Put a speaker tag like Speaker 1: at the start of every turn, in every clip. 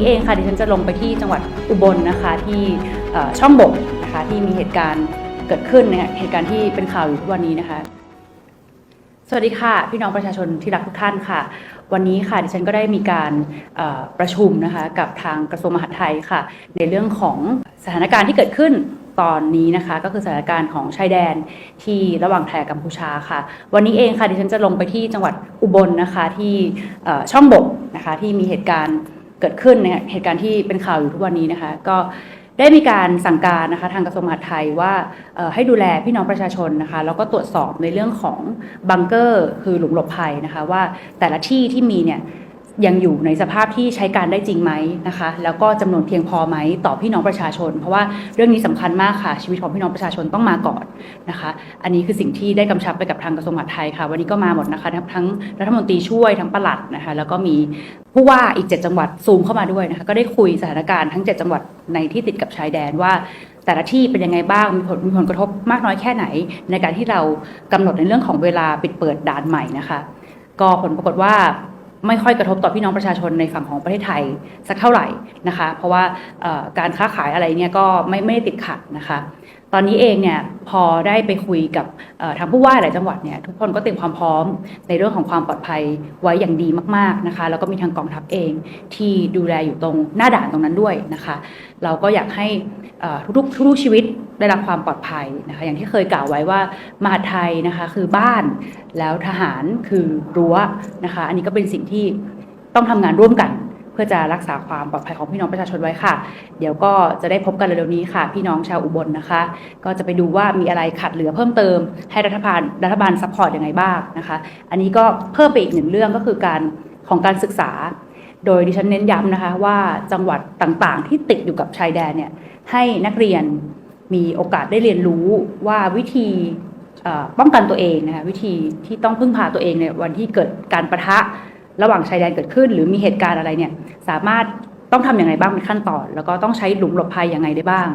Speaker 1: นี้เองค่ะดิฉันจะลงไปที่จังหวัดอุบลนะคะที่ช่องบกนะคะที่มีเหตุการณ์เกิดขึ้นเนี่ยเหตุการณ์ที่เป็นข่าวอยู่ทุกวันนี้นะคะ สวัสดีค่ะ พี่น้องประชาชนที่รักทุกท่านค่ะ วันนี้ค่ะดิฉันก็ได้มีการประชุมนะคะกับทางกระทรวงมหาดไทยค่ะ ในเรื่องของสถานการณ์ที่เกิดขึ้นตอนนี้นะคะก็คือสถานการณ์ของชายแดนที่ระหว่างไทยกับกัมพูชาค่ะ วันนี้เองค่ะดิฉันจะลงไปที่จังหวัดอุบลนะคะที่ช่องบกนะคะที่มีเหตุการณ์ เกิดขึ้นในเหตุการณ์ที่เป็นข่าวอยู่ทุกวันนี้นะคะ ก็ได้มีการสั่งการนะคะทางกระทรวงมหาดไทยว่าให้ดูแลพี่น้องประชาชนนะคะแล้วก็ตรวจสอบในเรื่องของบังเกอร์คือหลุมหลบภัยนะคะว่าแต่ละที่ที่มีเนี่ย ยังอยู่ในสภาพที่ใช้การได้จริงไหมนะคะ แล้วก็จำนวนเพียงพอไหมต่อพี่น้องประชาชน เพราะว่าเรื่องนี้สำคัญมากค่ะ ชีวิตของพี่น้องประชาชนต้องมาก่อนนะคะ อันนี้คือสิ่งที่ได้กำชับไปกับทางกระทรวงมหาดไทยค่ะ วันนี้ก็มาหมดนะคะ ทั้งรัฐมนตรีช่วยทั้งปลัดนะคะ แล้วก็มีผู้ว่าอีก 7 จังหวัดซูมเข้ามาด้วยนะคะ ก็ได้คุยสถานการณ์ทั้ง 7 จังหวัดในที่ติดกับชายแดนว่าแต่ละที่เป็นยังไงบ้าง มีผลมีผลกระทบมากน้อยแค่ไหน ในการที่เรากำหนดในเรื่องของเวลาปิดเปิดด่านใหม่นะคะ ก็ผลปรากฏว่า ไม่ค่อยกระทบต่อพี่น้องประชาชนในฝั่งของประเทศไทยสักเท่าไหร่นะคะ เพราะว่าการค้าขายอะไรเนี่ยก็ไม่ไม่ได้ติดขัดนะคะ ตอนนี้เองเนี่ยพอได้ไปคุยกับทางผู้ว่าหลายจังหวัดเนี่ยทุกคนก็เตรียมความพร้อมในเรื่องของความปลอดภัยไว้อย่างดีมากๆนะคะแล้วก็มีทางกองทัพเองที่ดูแลอยู่ตรงหน้าด่านตรงนั้นด้วยนะคะ เราก็อยากให้ทุกๆทุกๆชีวิตได้รับความปลอดภัยนะคะอย่างที่เคยกล่าวไว้ว่ามหาไทยนะคะคือบ้านแล้วทหารคือรั้วนะคะ อันนี้ก็เป็นสิ่งที่ต้องทำงานร่วมกัน พื่อจะรักษาความปลอดภัยของพี่น้องประชาชนไว้ค่ะ เดี๋ยวก็จะได้พบกันเร็วๆนี้ค่ะ พี่น้องชาวอุบลนะคะ ก็จะไปดูว่ามีอะไรขาดเหลือเพิ่มเติม ให้รัฐบาลรัฐบาลซัพพอร์ตยังไงบ้างนะคะ อันนี้ก็เพิ่มไปอีกหนึ่งเรื่องก็คือการของการศึกษา โดยดิฉันเน้นย้ำนะคะว่าจังหวัดต่างๆ ที่ติดอยู่กับชายแดนเนี่ยให้นักเรียนมีโอกาสได้เรียนรู้ว่าวิธีป้องกันตัวเองนะคะวิธีที่ต้องพึ่งพาตัวเองในวันที่เกิดการประทะ ระหว่างชายแดนเกิดขึ้น หรือมีเหตุการณ์อะไรเนี่ยสามารถต้องทำอย่างไรบ้างเป็นขั้นตอน แล้วก็ต้องใช้หลุมหลบภัยยังไงได้บ้าง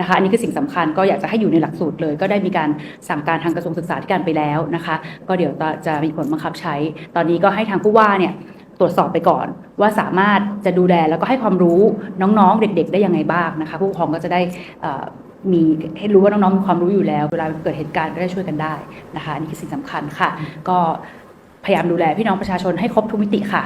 Speaker 1: นะคะ อันนี้คือสิ่งสำคัญก็อยากจะให้อยู่ในหลักสูตรเลย ก็ได้มีการสั่งการทางกระทรวงศึกษาธิการไปแล้วนะคะ ก็เดี๋ยวจะมีผลบังคับใช้ ตอนนี้ก็ให้ทางผู้ว่าเนี่ยตรวจสอบไปก่อน ว่าสามารถจะดูแลแล้วก็ให้ความรู้น้องๆ เด็ก ๆ ได้ยังไงบ้างนะคะ ผู้ปกครองก็จะได้มีให้รู้ว่าน้องๆมีความรู้อยู่แล้ว เวลาเกิดเหตุการณ์ก็ได้ช่วยกันได้นะคะอันนี่คือสิ่งสำคัญค่ะ ก็ ยายามดูแลพี่น้องประชาชนให้ครบทุกมิติค่ะ